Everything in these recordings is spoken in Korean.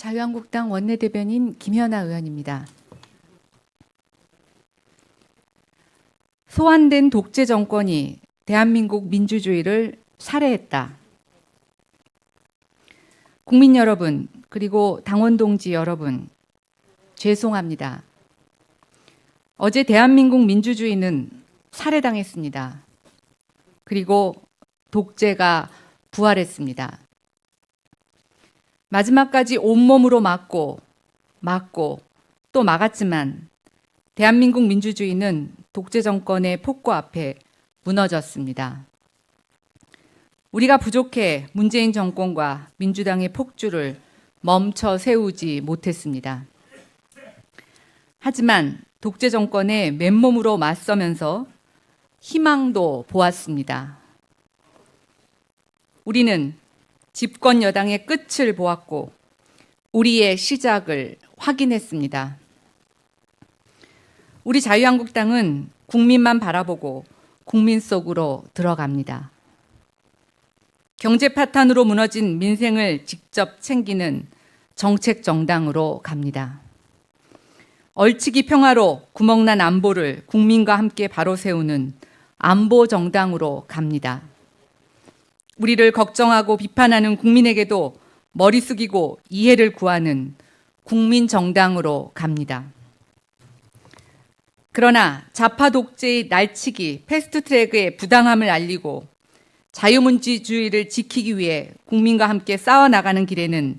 자유한국당 원내대변인 김현아 의원입니다. 소환된 독재 정권이 대한민국 민주주의를 살해했다. 국민 여러분, 그리고 당원 동지 여러분, 죄송합니다. 어제 대한민국 민주주의는 살해당했습니다. 그리고 독재가 부활했습니다. 마지막까지 온몸으로 막고, 막고, 또 막았지만, 대한민국 민주주의는 독재 정권의 폭고 앞에 무너졌습니다. 우리가 부족해 문재인 정권과 민주당의 폭주를 멈춰 세우지 못했습니다. 하지만 독재 정권에 맨몸으로 맞서면서 희망도 보았습니다. 우리는 집권 여당의 끝을 보았고 우리의 시작을 확인했습니다. 우리 자유한국당은 국민만 바라보고 국민 속으로 들어갑니다. 경제 파탄으로 무너진 민생을 직접 챙기는 정책 정당으로 갑니다. 얼치기 평화로 구멍난 안보를 국민과 함께 바로 세우는 안보 정당으로 갑니다. 우리를 걱정하고 비판하는 국민에게도 머리 숙이고 이해를 구하는 국민 정당으로 갑니다. 그러나 좌파 독재의 날치기 패스트 트랙의 부당함을 알리고 자유민주주의를 지키기 위해 국민과 함께 싸워 나가는 길에는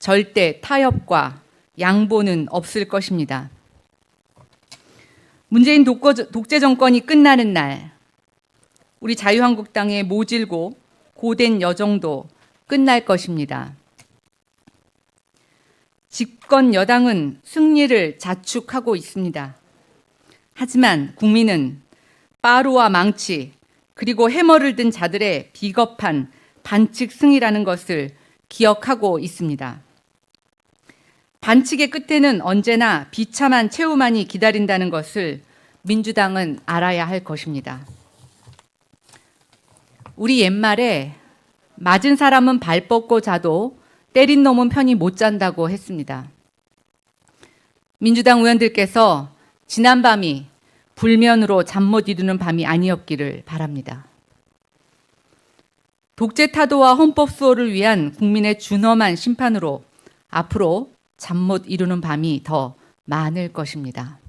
절대 타협과 양보는 없을 것입니다. 문재인 독재 정권이 끝나는 날, 우리 자유한국당의 모질고 고된 여정도 끝날 것입니다. 집권 여당은 승리를 자축하고 있습니다. 하지만 국민은 빠루와 망치 그리고 해머를 든 자들의 비겁한 반칙 승이라는 것을 기억하고 있습니다. 반칙의 끝에는 언제나 비참한 최후만이 기다린다는 것을 민주당은 알아야 할 것입니다. 우리 옛말에 맞은 사람은 발 뻗고 자도 때린 놈은 편히 못 잔다고 했습니다. 민주당 의원들께서 지난 밤이 불면으로 잠 못 이루는 밤이 아니었기를 바랍니다. 독재 타도와 헌법 수호를 위한 국민의 준엄한 심판으로 앞으로 잠 못 이루는 밤이 더 많을 것입니다.